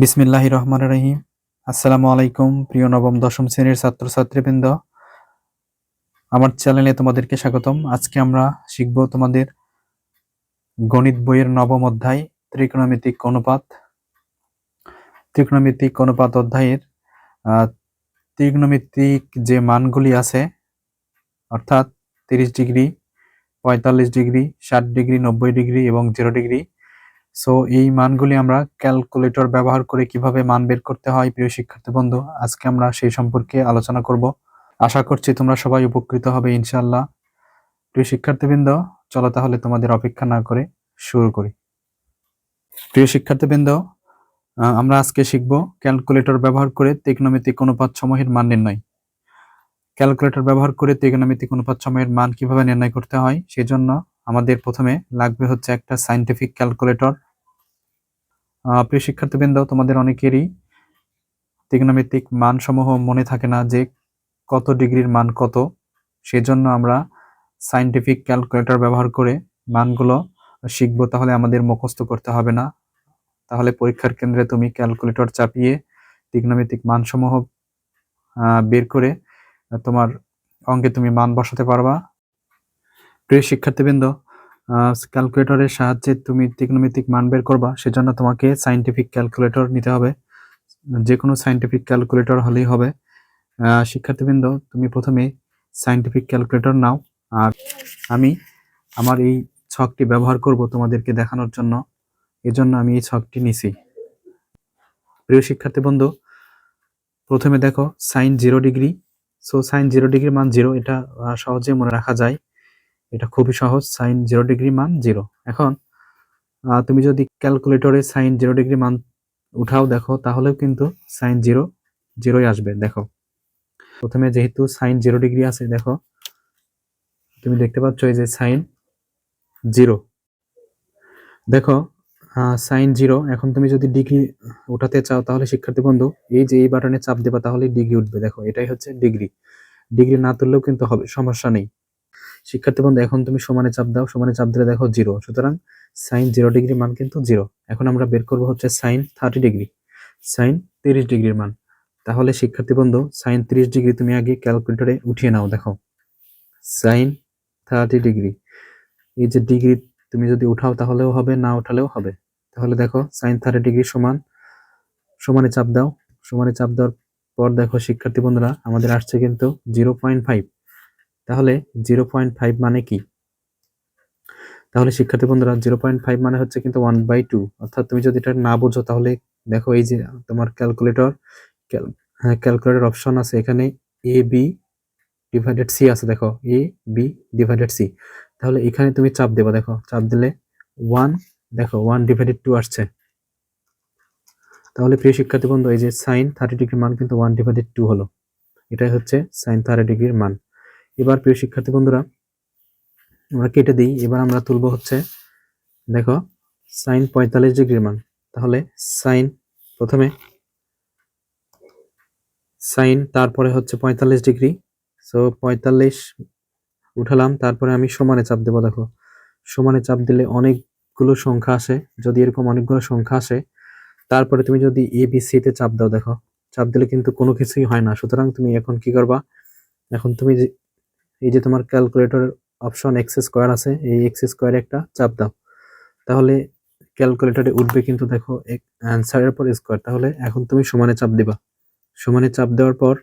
বিসমিল্লাহ রহমান রহিম। আসসালামু আলাইকুম, প্রিয় নবম, দশম শ্রেণির ছাত্রছাত্রীবৃন্দ। আমার চ্যানেলে তোমাদেরকে স্বাগতম। আজকে আমরা শিখব তোমাদের গণিত বইয়ের নবম অধ্যায়, ত্রিকোণমিতিক অনুপাত। ত্রিকোণমিতিক অনুপাত অধ্যায়ের ত্রিকোণমিতিক যে মানগুলি আছে, অর্থাৎ তিরিশ ডিগ্রি, পঁয়তাল্লিশ ডিগ্রি, ষাট ডিগ্রি, নব্বই ডিগ্রি এবং জিরো ডিগ্রি সো এই মানগুলি আমরা ক্যালকুলেটর ব্যবহার করে কীভাবে মান বের করতে হয়, প্রিয় শিক্ষার্থী বন্ধু, আজকে আমরা সেই সম্পর্কে আলোচনা করব। আশা করছি তোমরা সবাই উপকৃত হবে, ইনশাআল্লাহ। প্রিয় শিক্ষার্থীবৃন্দ, চলো তাহলে তোমাদের অপেক্ষা না করে শুরু করি। প্রিয় শিক্ষার্থীবৃন্দ আমরা আজকে শিখব ক্যালকুলেটর ব্যবহার করে ত্রিকোণমিতিক অনুপাত সমূহের মান নির্ণয়। ক্যালকুলেটর ব্যবহার করে ত্রিকোণমিতিক অনুপাত সমূহের মান কীভাবে নির্ণয় করতে হয়, সেজন্য আমাদের প্রথমে লাগবে হচ্ছে একটা সাইন্টিফিক ক্যালকুলেটর প্রিয় শিক্ষার্থীবৃন্দ, তোমাদের অনেকেরই ত্রিকোণমিতিক মানসমূহ মনে থাকে না যে কত ডিগ্রির মান কত। সেজন্য আমরা সাইন্টিফিক ক্যালকুলেটর ব্যবহার করে মানগুলো শিখব, তাহলে আমাদের মুখস্থ করতে হবে না। তাহলে পরীক্ষার কেন্দ্রে তুমি ক্যালকুলেটর চাপিয়ে ত্রিকোণমিতিক মানসমূহ বের করে তোমার অঙ্কে তুমি মান বসাতে পারবা। প্রিয় শিক্ষার্থীবৃন্দ ক্যালকুলেটরের সাহায্যে তুমি ত্রিকোণমিতিক মান বের করবা, সেজন্য তোমাকে সাইন্টিফিক ক্যালকুলেটর নিতে হবে। যে কোনো সাইন্টিফিক ক্যালকুলেটর হলেই হবে। শিক্ষার্থীবৃন্দ, তুমি প্রথমে সাইন্টিফিক ক্যালকুলেটর নাও। আর আমি আমার এই ছকটি ব্যবহার করব তোমাদেরকে দেখানোর জন্য। এজন্য আমি এই ছকটি নিছি। প্রিয় শিক্ষার্থী বন্ধু প্রথমে দেখো sine zero degree so sine zero degree মান জিরো এটা সহজে মনে রাখা যায়। এটা খুবই সহজ সাইন জিরো ডিগ্রি মান জিরো এখন তুমি যদি ক্যালকুলেটরে সাইন জিরো ডিগ্রি মান উঠাও, দেখো, তাহলেও কিন্তু সাইন জিরো জিরোই আসবে, দেখো। প্রথমে যেহেতু সাইন জিরো ডিগ্রি আছে, দেখো, তুমি দেখতে পাচ্ছ এই যে সাইন জিরো দেখো সাইন জিরো এখন তুমি যদি ডিগ্রি উঠাতে চাও, তাহলে শিক্ষার্থী বন্ধু, এই যে এই বাটনে চাপ দেবা তাহলে ডিগ্রি উঠবে, দেখো, এটাই হচ্ছে ডিগ্রি ডিগ্রি না তুললেও কিন্তু হবে, সমস্যা নেই। শিক্ষার্থী বন্ধু, এখন তুমি সমানে চাপ দাও, সমানে চাপ দিলে দেখো জিরো সুতরাং সাইন জিরো ডিগ্রি মান কিন্তু জিরো এখন আমরা বের করব হচ্ছে সাইন থার্টি ডিগ্রি সাইন তিরিশ ডিগ্রির মান। তাহলে শিক্ষার্থী বন্ধু সাইন তিরিশ ডিগ্রি তুমি আগে ক্যালকুলেটরে উঠিয়ে নাও, দেখো। সাইন থার্টি ডিগ্রি এই যে ডিগ্রি তুমি যদি উঠাও তাহলেও হবে, না উঠালেও হবে। তাহলে দেখো সাইন থার্টি ডিগ্রি সমান, সমানে চাপ দাও। সমানে চাপ দেওয়ার পর দেখো শিক্ষার্থী বন্ধুরা, আমাদের আসছে কিন্তু জিরো পয়েন্ট ফাইভ তাহলে জিরো পয়েন্ট ফাইভ মানে কি? তাহলে শিক্ষার্থী বন্ধুরা জিরো পয়েন্ট ফাইভ মানে হচ্ছে কিন্তু ওয়ান বাই টু অর্থাৎ তুমি যদি এটা না বোঝো, তাহলে দেখো এই যে তোমার ক্যালকুলেটর ক্যালকুলেটর অপশন আছে এখানে এ বি ডিভাইডেড সি আছে, দেখো এ বি ডিভাইডেড সি তাহলে এখানে তুমি চাপ দেবা, দেখো, চাপ দিলে ওয়ান দেখো ওয়ান ডিভাইডেড টু আসছে। তাহলে প্রিয় শিক্ষার্থী বন্ধু, এই যে সাইন থার্টি ডিগ্রির মান কিন্তু ওয়ান ডিভাইডেড টু হলো। এটাই হচ্ছে সাইন থার্টি ডিগ্রির মান। এবার প্রিয় শিক্ষার্থী বন্ধুরা, আমরা কেটে দিই। এবার আমরা তুলব হচ্ছে, দেখো সাইন পঁয়তাল্লিশ ডিগ্রির মান। তাহলে সাইন প্রথমে সাইন তারপরে হচ্ছে পঁয়তাল্লিশ ডিগ্রি। সো পঁয়তাল্লিশ উঠালাম, তারপরে আমি সমানে চাপ দেবো, দেখো। সমানে চাপ দিলে অনেকগুলো সংখ্যা আসে। যদি এরকম অনেকগুলো সংখ্যা আসে, তারপরে তুমি যদি এ বি সি তে চাপ দাও, দেখো। চাপ দিলে কিন্তু কোনো কিছুই হয় না। সুতরাং তুমি এখন কি করবা? এখন তুমি এই যে তোমার ক্যালকুলেটর অপশন এক্স স্কোয়ার আছে, এই এক্স স্কোয়ারে একটা চাপ দাও। তাহলে ক্যালকুলেটরে উঠবে কিন্তু দেখো, এক অ্যান্সারের পর স্কোয়ার তাহলে এখন তুমি সমানে চাপ দিবা। সমানে চাপ দেওয়ার পর,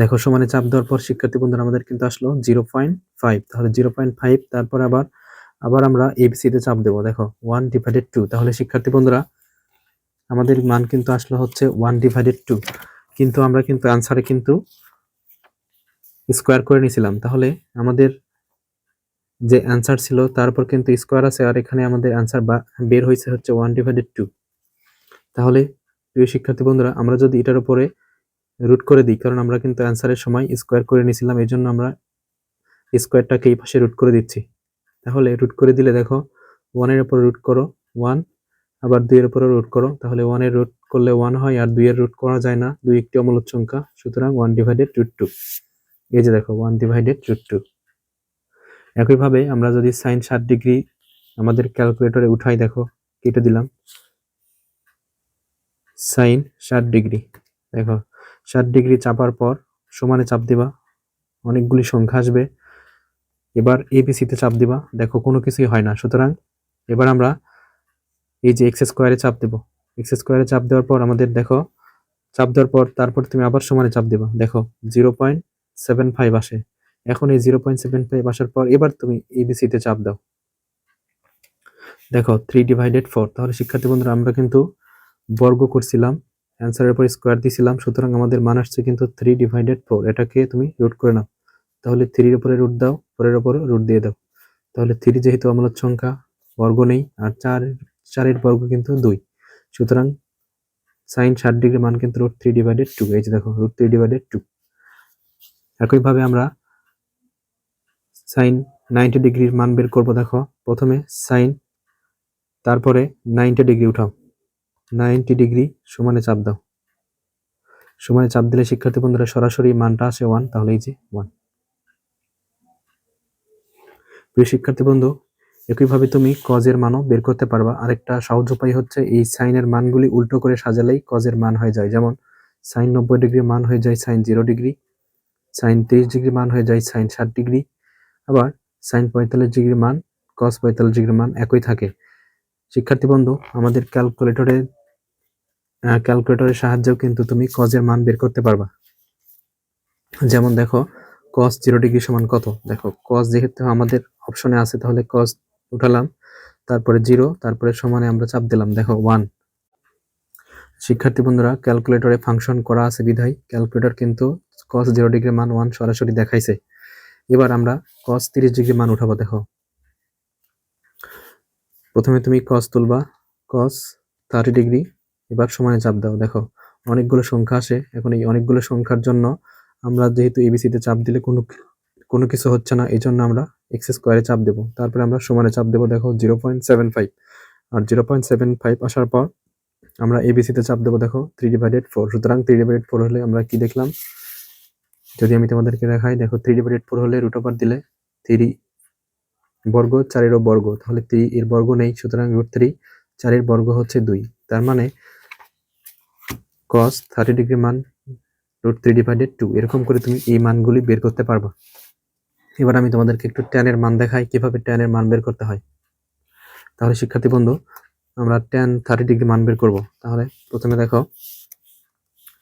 দেখো সমানে চাপ দেওয়ার পর শিক্ষার্থী বন্ধুরা, আমাদের কিন্তু আসলো জিরো পয়েন্ট ফাইভ তাহলে জিরো পয়েন্ট ফাইভ তারপর আবার আবার আমরা এবিসি তে চাপ দেবো। দেখো ওয়ান ডিভাইডেড টু তাহলে শিক্ষার্থী বন্ধুরা, আমাদের মান কিন্তু আসলো হচ্ছে ওয়ান ডিভাইডেড টু কিন্তু আমরা কিন্তু অ্যান্সারে কিন্তু স্কোয়ার করে নিয়েছিলাম। তাহলে আমাদের যে অ্যান্সার ছিল তারপর কিন্তু স্কোয়ার আছে আর এখানে আমাদের অ্যান্সার বের হয়েছে হচ্ছে ওয়ান ডিভাইডেড টু তাহলে, প্রিয় শিক্ষার্থী বন্ধুরা, আমরা যদি এটার উপরে রুট করে দিই, কারণ আমরা কিন্তু অ্যান্সারের সময় স্কোয়ার করে নিয়েছিলাম, এই জন্য আমরা স্কোয়ারটাকে এই পাশে রুট করে দিচ্ছি। তাহলে রুট করে দিলে দেখো ওয়ানের উপরে রুট করো ওয়ান আবার দুইয়ের উপরে রুট করো। তাহলে ওয়ানের রুট করলে ওয়ান হয় আর দুইয়ের রুট করা যায় না, দুই একটি অমূলত সংখ্যা, সুতরাং ওয়ান ডিভাইডেড রুট টু এই যে দেখো ওয়ান ডিভাইডেড রুট টু একইভাবে আমরা যদি সাইন ষাট ডিগ্রি আমাদের ক্যালকুলেটরে উঠাই, দেখো, কেটে দিলাম। সাইন ষাট ডিগ্রি দেখো, ষাট ডিগ্রি চাপার পর সমানে চাপ দিবা, অনেকগুলি সংখ্যা আসবে। এবার এবিসিতে চাপ দিবা, দেখো, কোনো কিছুই হয় না। সুতরাং এবার আমরা এই যে এক্স স্কোয়ারে চাপ দেবো। এক্স স্কোয়ারে চাপ দেওয়ার পর আমাদের, দেখো, চাপ দেওয়ার পর তারপর তুমি আবার সমানে চাপ দিবা। দেখো জিরো পয়েন্ট সেভেন ফাইভ আসে। এখন এই জিরো পয়েন্ট সেভেন ফাইভ আসার পর এবার তুমি এবিসিতে চাপ দাও। দেখো থ্রি ডিভাইডেড ফোর তাহলে শিক্ষার্থী বন্ধুরা, আমরা কিন্তু বর্গ করছিলাম অ্যান্সারের পর স্কোয়ার দিছিলাম, সুতরাং আমাদের মান আসছে কিন্তু থ্রি ডিভাইডেড ফোর এটাকে তুমি রুট করে নাও। তাহলে থ্রির উপরে রুট দাও ফোরের উপরে রুট দিয়ে দাও। তাহলে থ্রি যেহেতু আমলত সংখ্যা, বর্গ নেই, আর চার, চারের বর্গ কিন্তু দুই। সুতরাং সাইন ষাট ডিগ্রি মান কিন্তু রুট থ্রি ডিভাইডেড টু এই যে দেখো রুট থ্রি ডিভাইডেড টু একইভাবে আমরা সাইন নাইনটি ডিগ্রির মান বের করব, দেখো। প্রথমে সাইন তারপরে নাইনটি ডিগ্রি উঠাও। নাইনটি ডিগ্রি সমানে চাপ দাও। সমানে চাপ দিলে শিক্ষার্থী বন্ধুরা সরাসরি মানটা আসে ওয়ান তাহলে এই যে ওয়ান প্রিয় শিক্ষার্থী বন্ধু, একইভাবে তুমি কজের মানও বের করতে পারবা। আরেকটা সহজ উপায় হচ্ছে এই সাইনের মানগুলি উল্টো করে সাজালেই কজের মান হয়ে যায়। যেমন সাইন নব্বই ডিগ্রি মান হয়ে যায় সাইন জিরো ডিগ্রি সাইন তিরিশ ডিগ্রি মান হয়ে যায় সাইন ষাট ডিগ্রি। আবার সাইন পঁয়তাল্লিশ ডিগ্রি মান কস পঁয়তাল্লিশ ডিগ্রি মান একই থাকে। শিক্ষার্থী বন্ধু, আমাদের ক্যালকুলেটরে ক্যালকুলেটরের সাহায্যেও কিন্তু তুমি কজের মান বের করতে পারবা। যেমন দেখো কস জিরো ডিগ্রি সমান কত? দেখো কস যেহেতু আমাদের অপশনে আছে, তাহলে কস উঠালাম, তারপরে জিরো তারপরে সমানে আমরা চাপ দিলাম। দেখো ওয়ান শিক্ষার্থী বন্ধুরা ক্যালকুলেটরে ফাংশন করা আছে বিধায়। ক্যালকুলেটর কিন্তু কস জিরো ডিগ্রি মান ওয়ান সরাসরি দেখাইছে। এবার আমরা কস তিরিশ ডিগ্রি মান উঠাবো, দেখো। প্রথমে তুমি কস তুলবা কস থার্টি ডিগ্রি এবার সমানে চাপ দাও, দেখো। অনেকগুলো সংখ্যা আসে, এখন এই অনেকগুলো সংখ্যার জন্য আমরা যেহেতু এবিসিতে চাপ দিলে কোনো কোনো কিছু হচ্ছে না এই জন্য আমরা এক্স স্কোয়ারে চাপ দেবো। তারপরে আমরা সমানে চাপ দেবো, দেখো জিরো পয়েন্ট সেভেন ফাইভ আর জিরো পয়েন্ট সেভেন ফাইভ আসার পর আমরা এবিসিতে চাপ দেবো, দেখো থ্রি ডিভাইডেড ফোর সুতরাং থ্রি ডিভাইডেড ফোর হলে আমরা কি দেখলাম? যদি আমি তোমাদেরকে দেখাই, দেখো থ্রি ডিভাইডেড ফোর হলে রুট ওভার দিলে থ্রি বর্গ চারেরও বর্গ, তাহলে থ্রি এর বর্গ নেই, সুতরাং রুট থ্রি চারের বর্গ হচ্ছে দুই। তার মানে কস থার্টি ডিগ্রি মান রুট থ্রি ডিভাইডেড টু এরকম করে তুমি এই মানগুলি বের করতে পারবা। এবার আমি তোমাদেরকে একটু ট্যানের মান দেখাই, কীভাবে ট্যানের মান বের করতে হয়। তাহলে শিক্ষার্থী বন্ধু, আমরা ট্যান থার্টি ডিগ্রি মান বের করব। তাহলে প্রথমে দেখো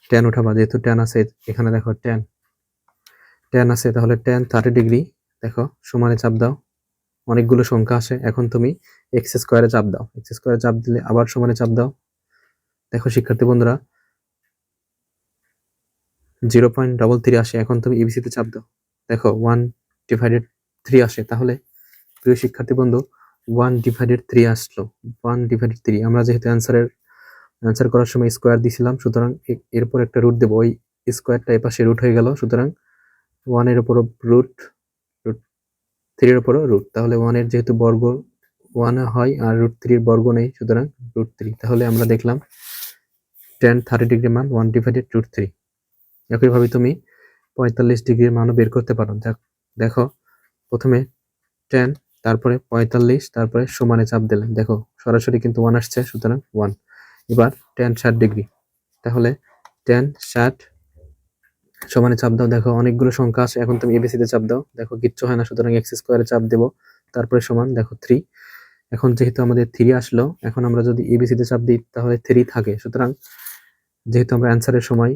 ট্যান উঠাবা, যেহেতু ট্যান আছে, এখানে দেখো ট্যান ট্যান আছে, তাহলে ট্যান থার্টি ডিগ্রি দেখো, সমানে চাপ দাও। অনেকগুলো সংখ্যা আসে এখন তুমি এক্স স্কোয়ারে চাপ দাও। এক্স স্কোয়ারে চাপ দিলে আবার সমানে চাপ দাও। দেখো, শিক্ষার্থী বন্ধুরা জিরো পয়েন্ট ডবল থ্রি আসে, এখন তুমি ইবিসিতে চাপ দাও। দেখো ওয়ান ডিভাইডেড থ্রি আসে, তাহলে প্রিয় শিক্ষার্থী বন্ধু ওয়ান ডিভাইডেড থ্রি আসলো। ওয়ান ডিভাইডেড থ্রি আমরা যেহেতু অ্যান্সারের অ্যান্সার করার সময় স্কোয়ার দিছিলাম, সুতরাং এরপর একটা রুট দেবো। ওই স্কোয়ারটা এপাশে রুট হয়ে গেল, সুতরাং ওয়ানের উপর রুট রুট থ্রির উপরও রুট তাহলে ওয়ানের যেহেতু বর্গ ওয়ান হয় আর রুট থ্রির বর্গ নেই, সুতরাং রুট থ্রি তাহলে আমরা দেখলাম টেন থার্টি ডিগ্রি মান ওয়ান ডিভাইডেড রুট থ্রি একইভাবে তুমি পঁয়তাল্লিশ ডিগ্রির মানও বের করতে পারো। দেখ- দেখো, প্রথমে টেন তারপরে পঁয়তাল্লিশ, তারপরে সমানে চাপ দিলে দেখো, সরাসরি কিন্তু ওয়ান আসছে, সুতরাং ওয়ান এবার টেন ষাট ডিগ্রি তাহলে টেন ষাট সমানে চাপ দাও, দেখো অনেকগুলো সংখ্যা আছে, এখন তুমি এবিসিতে চাপ দাও। দেখো কিচ্ছু হয় না, সুতরাং এক্স স্কোয়ারে চাপ দেবো। তারপরে সমান, দেখো থ্রি এখন যেহেতু আমাদের থ্রি আসলো, এখন আমরা যদি এবিসিতে চাপ দিই, তাহলে থ্রি থাকে। সুতরাং যেহেতু আমরা অ্যান্সারের সময়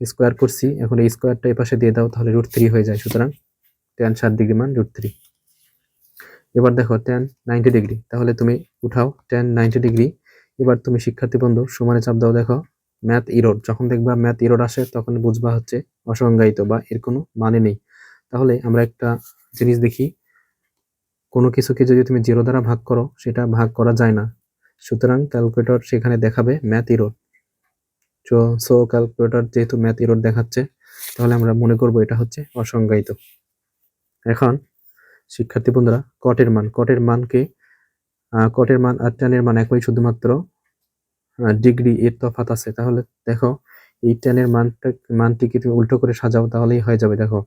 স্কোয়ার করছি, এখন এই স্কোয়ারটা এই পাশে দিয়ে দাও, তাহলে রুট থ্রি হয়ে যায়। সুতরাং টেন ষাট ডিগ্রি মান রুট থ্রি এবার দেখো টেন নাইনটি ডিগ্রি তাহলে তুমি উঠাও টেন নাইনটি ডিগ্রি এবার তুমি শিক্ষার্থী বন্ধু, সমানে চাপ দাও, দেখো। Math error. যখন দেখবা ম্যাথ ইরোড আসে, তখন বুঝবা হচ্ছে অসংজ্ঞায়িত বা এর কোনো মানে নেই। তাহলে আমরা একটা জিনিস দেখি। কোনো কিছুকে যদি তুমি জিরো দ্বারা ভাগ করো, সেটা ভাগ করা যায় না। সুতরাং ক্যালকুলেটর সেখানে দেখাবে math error. So so calculator যেহেতু ম্যাথ ইরোড দেখাচ্ছে, তাহলে আমরা মনে করব এটা হচ্ছে অসংজ্ঞায়িত। এখন, শিক্ষার্থী বন্ধুরা কটের মান। কটের মানকে কটের মান আর টেনের মান একই শুধুমাত্র ডিগ্রি এর তফাত আছে, তাহলে দেখো এই টেনের মানটা, মানটিকে তুমি উল্টো করে সাজাও তাহলেই হয়ে যাবে, দেখো।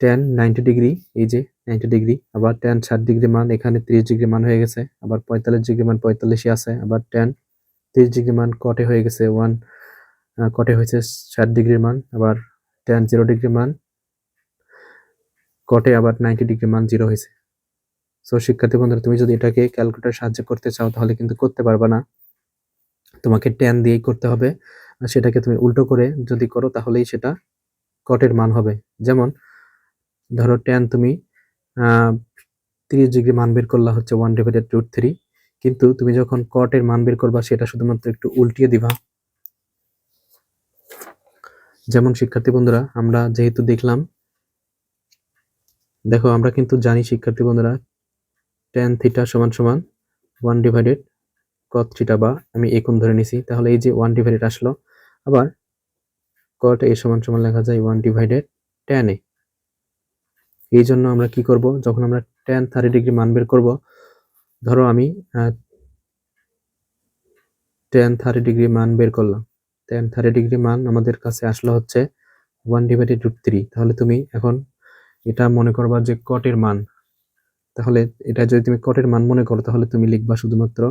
টেন নাইনটি ডিগ্রি এই যে নাইনটি ডিগ্রি আবার টেন ষাট ডিগ্রি মান, এখানে ত্রিশ ডিগ্রি মান হয়ে গেছে, আবার পঁয়তাল্লিশ ডিগ্রি মান পঁয়তাল্লিশই আছে, আবার টেন তিরিশ ডিগ্রি মান কটে হয়ে গেছে ওয়ান কটে হয়েছে ষাট ডিগ্রির মান, আবার টেন জিরো ডিগ্রি মান কটে আবার নাইনটি ডিগ্রি মান জিরো হয়েছে। সো শিক্ষার্থী বন্ধুরা, তুমি যদি এটাকে ক্যালকুলেটার সাহায্য করতে চাও, তাহলে কিন্তু করতে পারবা না। তোমাকে টেন দিয়েই করতে হবে। সেটাকে তুমি উল্টো করে যদি করো, তাহলেই সেটা কটের মান হবে। যেমন, ধরো টেন তুমি তিরিশ ডিগ্রি মান বের করলা হচ্ছে ওয়ান ডিভাইডেড রুট থ্রি কিন্তু তুমি যখন কটের মান বের করবা, সেটা শুধুমাত্র একটু উল্টিয়ে দিবা। যেমন, শিক্ষার্থী বন্ধুরা, আমরা যেহেতু দেখলাম, দেখো, আমরা কিন্তু জানি শিক্ষার্থী বন্ধুরা টেন থিটা সমান সমান ওয়ান ডিভাইডেড কট থিটা বা আমি এই কোণ ধরে নিছি, তাহলে এই যে ওয়ান ডিভাইডেড আসলো, আবার কট এ সমান সমান লেখা যায় ওয়ান ডিভাইডেড টেন এ এই জন্য আমরা কি করব, যখন আমরা টেন থার্টি ডিগ্রি মান বের করব, ধরো আমি টেন থার্টি ডিগ্রি মান বের করলাম। টেন থার্টি ডিগ্রি মান আমাদের কাছে আসলো হচ্ছে ওয়ান ডিভাইডেড রুট থ্রি তাহলে তুমি এখন এটা মনে করবা যে কটের মান। তাহলে এটা যদি তুমি কটের মান মনে করো, তাহলে তুমি লিখবা শুধুমাত্র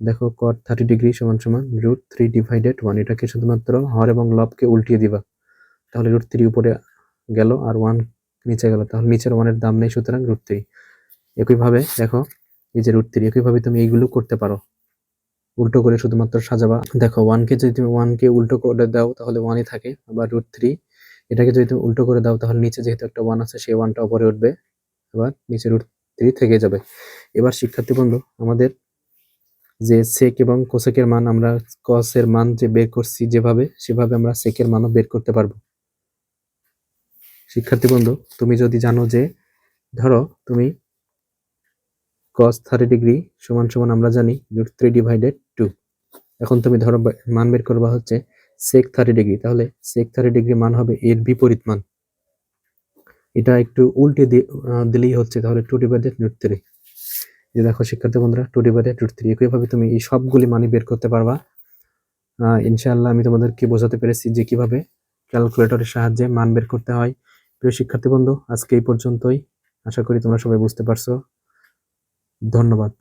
দেখো কট থার্টি ডিগ্রি সমান সমান রুট থ্রি ডিভাইডেড ওয়ান এটাকে শুধুমাত্র হর এবং লবকে উল্টিয়ে দিবা। তাহলে রুট থ্রি উপরে গেল আর ওয়ান নিচে গেল। তাহলে নিচের ওয়ানের দাম নেই সুতরাং রুট থ্রি একইভাবে দেখো, এই যে রুট থ্রি একইভাবে তুমি এইগুলো করতে পারো। উল্টো করে শুধুমাত্র সাজাবা। দেখো ওয়ানকে যদি তুমি ওয়ানকে উল্টো করে দাও, তাহলে ওয়ানই থাকে। আবার রুট থ্রি এটাকে যদি তুমি উল্টো করে দাও, তাহলে নিচে যেহেতু একটা ওয়ান আছে, সেই ওয়ানটা উপরে উঠবে। আবার নিচে রুট থ্রি থেকে যাবে। এবার শিক্ষার্থী বন্ধু, আমাদের যে সেক এবং কোসেকের মান আমরা কসের মান যে বের করছি যেভাবে, সেভাবে আমরা সেকের মানও বের করতে পারব। শিক্ষার্থী বন্ধু, তুমি যদি জানো যে, ধরো তুমি কস থার্টি ডিগ্রি সমান সমান আমরা জানি রুট থ্রি ডিভাইডেড টু এখন তুমি ধরো মান বের করবা হচ্ছে সেক থার্টি ডিগ্রি তাহলে সেক থার্টি ডিগ্রি মান হবে এর বিপরীত মান। এটা একটু উল্টে দিলেই হচ্ছে, তাহলে টু ডিভাইডেড রুট থ্রি যে দেখো শিক্ষার্থী বন্ধুরা টু ডিভাইডে টু থ্রি একইভাবে তুমি এই সবগুলি মানি বের করতে পারবা। আহ, ইনশাআল্লাহ আমি তোমাদেরকে বোঝাতে পেরেছি যে কীভাবে ক্যালকুলেটরের সাহায্যে মান বের করতে হয়। প্রিয় শিক্ষার্থী বন্ধু আজকে এই পর্যন্তই। আশা করি তোমরা সবাই বুঝতে পারছ। ধন্যবাদ।